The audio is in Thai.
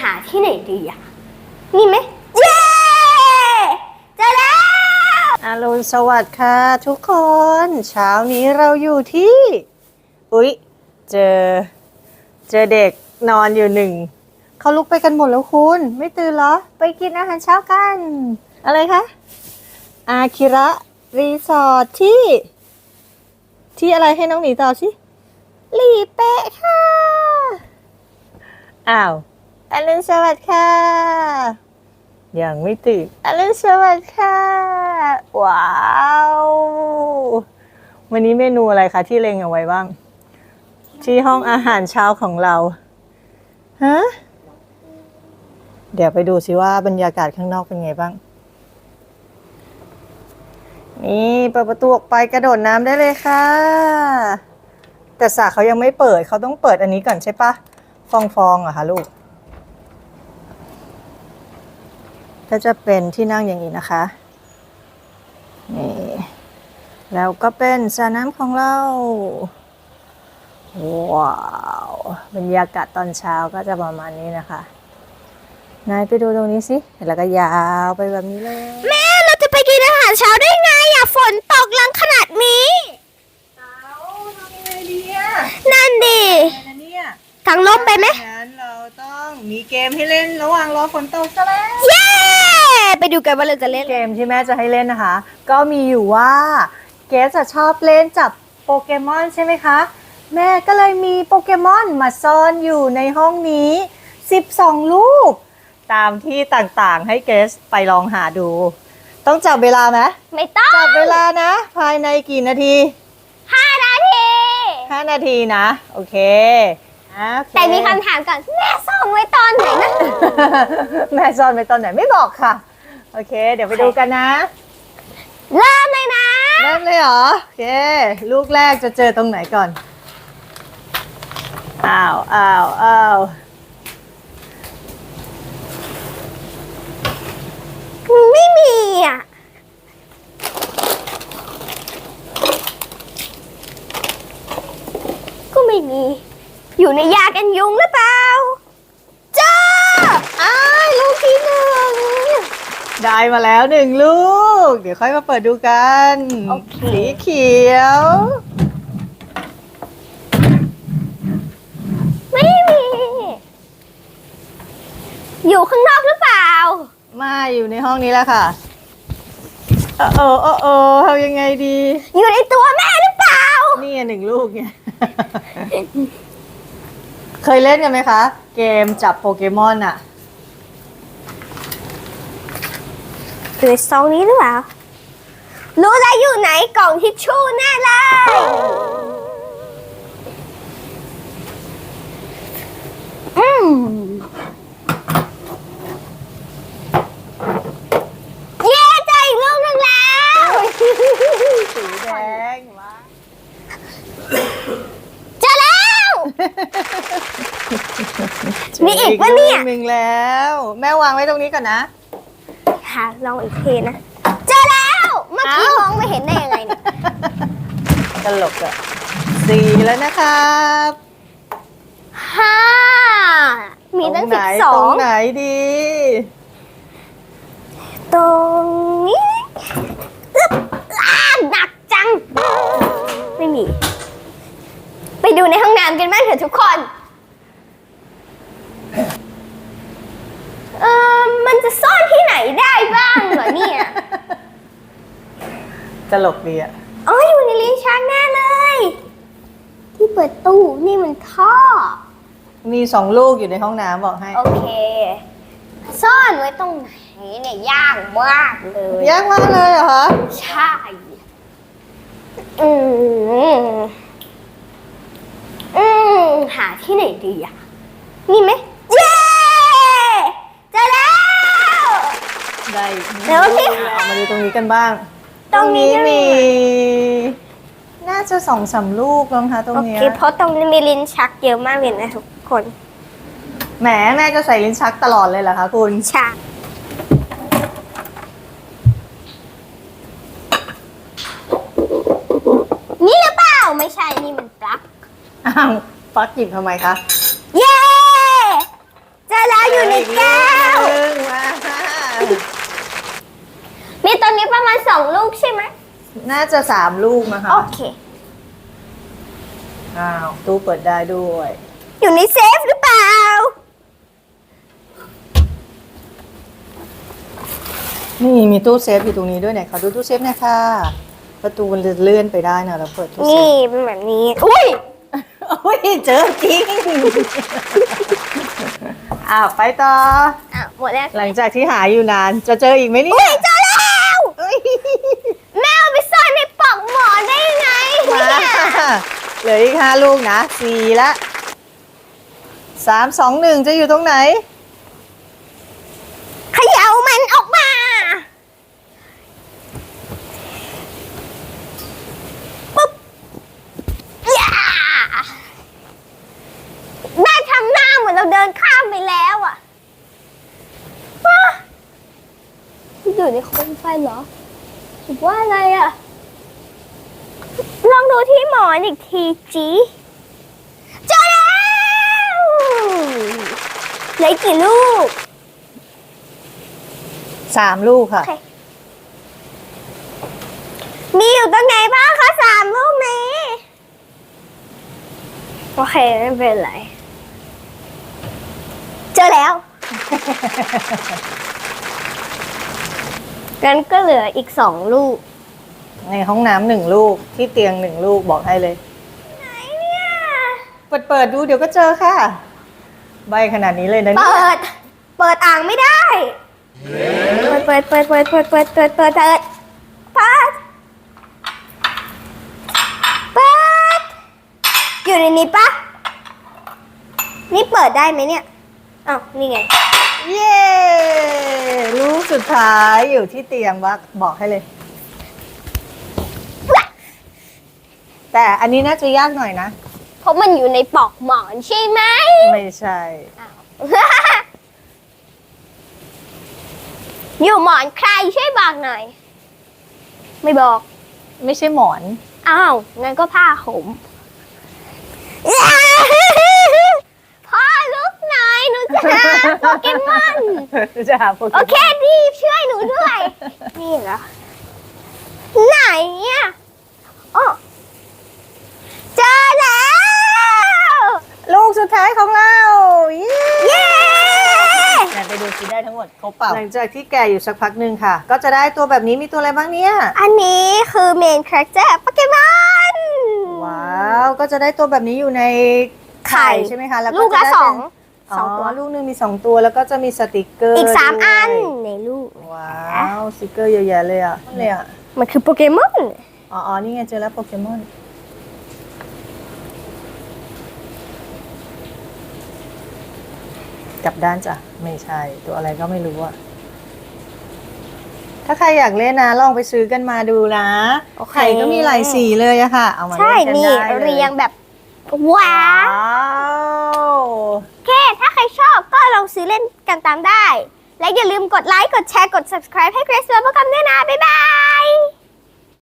หาที่ไหนดีอะนี่ไหมเย้เจอแล้วอรุณสวัสดิ์ค่ะทุกคน เช้านี้เราอยู่ที่ อุ๊ย เจอ เจอเด็กนอนอยู่หนึ่ง เขาลุกไปกันหมดแล้วคุณ ไม่ตื่นเหรอ ไปกินอาหารเช้ากัน อะไรคะ อาคิระรีสอร์ทที่ ที่อะไรให้น้องหมีต่อบสิหลีเป๊ะค่ะ อ้าว อรุณสวัสดิ์ค่ะ ยังไม่ตื่นอรุณสวัสดิ์ค่ะ ว้าว วันนี้เมนูอะไรคะที่เล็งเอาไว้บ้าง ที่ห้องอาหารเช้าของเรา ฮะ เดี๋ยวไปดูสิว่าบรรยากาศข้างนอกเป็นไงบ้าง นี่เปิดประตูออกไปกระโดดน้ำได้เลยค่ะ แต่สระเขายังไม่เปิดเขาต้องเปิดอันนี้ก่อนใช่ปะฟองฟองๆเหรอะคะลูก ก็จะเป็นที่นั่งอย่างนี้นะคะ นี่ แล้วก็เป็นสระน้ำของเรา ว้าวบรรยากาศตอนเช้าก็จะประมาณนี้นะคะ นายไปดูตรงนี้สิ แล้วก็ยาวไปแบบนี้เลย แม่เราจะไปกินอาหารเช้าได้ไงอะฝนตกแรงขนาดนี้เอาทำยังไงดีอะนั่นดินะเนี่ยกางร่มไปไหมงั้นเราต้องมีเกมให้เล่นระหว่างรอฝนตกซะแล้วเย้ไป ดูกันว่าเราจะเล่นเกมที่แม่จะให้เล่นนะคะ ก็มีอยู่ว่าเกสอะชอบเล่นจับโปเกมอนใช่ไหมคะ แม่ก็เลยมีโปเกมอนมาซ่อนอยู่ในห้องนี้ 12 ลูก ตามที่ต่างๆ ให้เกสไปลองหาดู ต้องจับเวลาไหมไม่ต้องจับเวลานะ ภายในกี่นาทีห้านาที 5 นาทีนะโอเคอะโอเคแต่มีคำถามก่อน แม่ส่งไว้ตอนไหนนะ แม่ซ่อนไปตอนไหนไม่บอกค่ะ โอเค เดี๋ยวไปดูกันนะ เริ่มเลยนะ เริ่มเลยเหรอ โอเค ลูกแรกจะเจอตรงไหนก่อน อ้าวอ้าวอ้าวไม่มีอะ ก็ไม่มี อยู่ในยากันยุงหรือเปล่าเจ้า อ้ายลูกที่หนึ่ง ได้มาแล้วหนึ่งลูก เดี๋ยวค่อยมาเปิดดูกัน โอเค สีเขียว ไม่มี อยู่ข้างนอกหรือเปล่า มาอยู่ในห้องนี้แล้วค่ะเออเออเออเออทำยังไงดี อยู่ในตัวแม่หรือเปล่า นี่ไงหนึ่งลูกเนี่ยเคยเล่นกันไหมคะ เกมจับโปเกมอนอะ อยู่ในซองนี้หรือเปล่า รู้แล้วอยู่ไหนกล่องทิชชู่แน่เลยอืมเย้เจออีกลูกหนึ่งแล้ว สีแดงว้าเจอแล้ว มีอีกปะเนี่ยลูหนึ่งแล้ว แม่วางไว้ตรงนี้ก่อนนะ ค่ะลองอีกทีนะ เจอแล้ว เมื่อกี้เอ้ามองไม่เห็นได้ยังไงเนี่ยตลกอะสี่แล้วนะครับห้ามีตั้งตรสิไหนบสอตรงงไหนดี ตรงนี้อึ๊บอ้าหนักจัง ไม่มี ไปดูในห้องน้ำกันบ้างเถอะทุกคน เออมันจะซ่อนที่ ไหนได้บ้างเหรอเนี่ยตลกดีอะอ๋ออยู่ในลิ้นชักแน่เลย ที่เปิดตู้นี่มันท่อ มีสองลูกอยู่ในห้องน้ำบอกให้ โอเค ซ่อนไว้ตรงไหนเนี่ยยากมากเลยยากมากเลยเหรอคะใช่อืมอืมหาที่ไหนดีอะนี่ไหมเย้เจอแล้ว ได้อีกหนึ่งเดี๋ยวสิลูกอะมาดูตรงนี้กันบ้าง ตรงนี้มี น่าจะสองสามลูกลองคะตรงโอเนี้ยเคเพราะตรงนี้มีลิ้นชักเยอะมากเลยนะทุกคนแหมแม่จะใส่ลิ้นชักตลอดเลยเหรอคะคุณ ชักนี่หรือเปล่าไม่ใช่นี่มันปลั๊กอ้าวฟักหยิบทำไมคะ เย้เจอแล้วอยู่ อยู่ในแก้ว อีกลูกหนึ่งมา มีตอนนี้ประ มาณสองลูกใช่ไหมน่าจะสามลูกนะคะโอเคอ้าวตู้เปิดได้ด้วย อยู่ในเซฟหรือเปล่า นี่มีตู้เซฟอยู่ตรงนี้ด้วยไหนขอดูตู้เซฟหน่อยค่ะประตูมันจะเลื่อนไปได้นะเราเปิดตู้เซนี่ฟเป็นแบบนี้ อุ้ยโอ้ยเจอจริงอ้าวไปต่อ อะหมดแล้ว หลังจากที่หาอยู่นานจะเจออีกไหมเนี่อุ้ยย เจอแล้ว เอ้ย แม่เอาไปซ่อนในปลอกหมอนได้ยังไง มา เนี่ย เหลืออีกห้าลูกนะสี่ละสามสองหนึ่งจะอยู่ตรงไหน เขย่ามันออกมาปุ๊บย่าแม่ทำหน้าเหมือนเราเดินข้ามไปแล้วอะว้าอยู่ในโคมไฟเหรอหรือว่าอะไรอะ ลองดูที่หมอนอีกทีจีเจอแล้วเหลืออกกี่ลูก สามลูกค่ะ โอเค มีอยู่ตรงไหนบ้างคะสามลูกนี้ โอเค ไม่เป็นไร เจอแล้ว งั้นก็เหลืออีกสองลูก ในห้องน้ำหนึ่งลูกที่เตียงหนึ่งลูกบอกให้เลยไหนเนี่ยเปิดเปิดดูเดี๋ยวก็เจอค่ะ ใบขนาดนี้เลยนะเนี่ยเปิด เปิดอ่างไม่ได้ เปิดเปิดเปิดเปิดเปิดเปิดเปิดเปิดเปิดเปิดเปิดอยู่ในนี้ปะนี่เปิดได้ไหมเนี่ยอ้าวนี่ไง เย้ ลูกสุดท้ายอยู่ที่เตียงวักบอกให้เลย แต่อันนี้น่าจะยากหน่อยนะ เพราะมันอยู่ในปลอกหมอนใช่ไหมไม่ใช่อยู่หมอนใครช่วยบอกหน่อย ไม่บอก ไม่ใช่หมอน อ้าวงั้นก็ผ้าขมพ่อลุกหน่อยหนูจะหาโปเกมอน จะหาโปเกมโออนเคดีช่วยหนูด้วย นี่เหรอ ไหนอะโอ้เจอแล้ว ลูกสุดท้ายของเราเย้เย้ไหนไปดูซิได้ทั้งหมดครบเปล่า หลังจากที่แกะอยู่สักพักหนึ่งค่ะ ก็จะได้ตัวแบบนี้มีตัวอะไรบ้างเนี่ย อันนี้คือเมนคาแรคเตอร์โปเกมอนว้าว ก็จะได้ตัวแบบนี้อยู่ในไข่ใช่ไหมคะแล้วลูกจละได้สเป็อนงสองตัวลูกหนึงมีสองตัวแล้วก็จะมีสติกเกอร์อีกสามด้วยอันในลูก ว้าวสติกเกอร์เยอะแยะเลยอะเลยอะมันคือโปเกมอนอ๋ออ๋อนี่ไงเจอแล้วโปเกมอน ลับด้านจ้ะไม่ใช่ ตัวอะไรก็ไม่รู้อะถ้าใครอยากเล่นนะลองไปซื้อกันมาดูนะโอเค ไข่ก็มีหลายสีเลยอะค่ะ เอามาใช่ เล่นกันนี่ ได้เลยเรียงแบบ ว้าว้าววโอเค ถ้าใครชอบก็ลองซื้อเล่นกันตามได้ และอย่าลืมกดไลค์ กดแชร์ กด subscribe ให้เกรซและพวกกันด้วยนะ บ๊ายบาย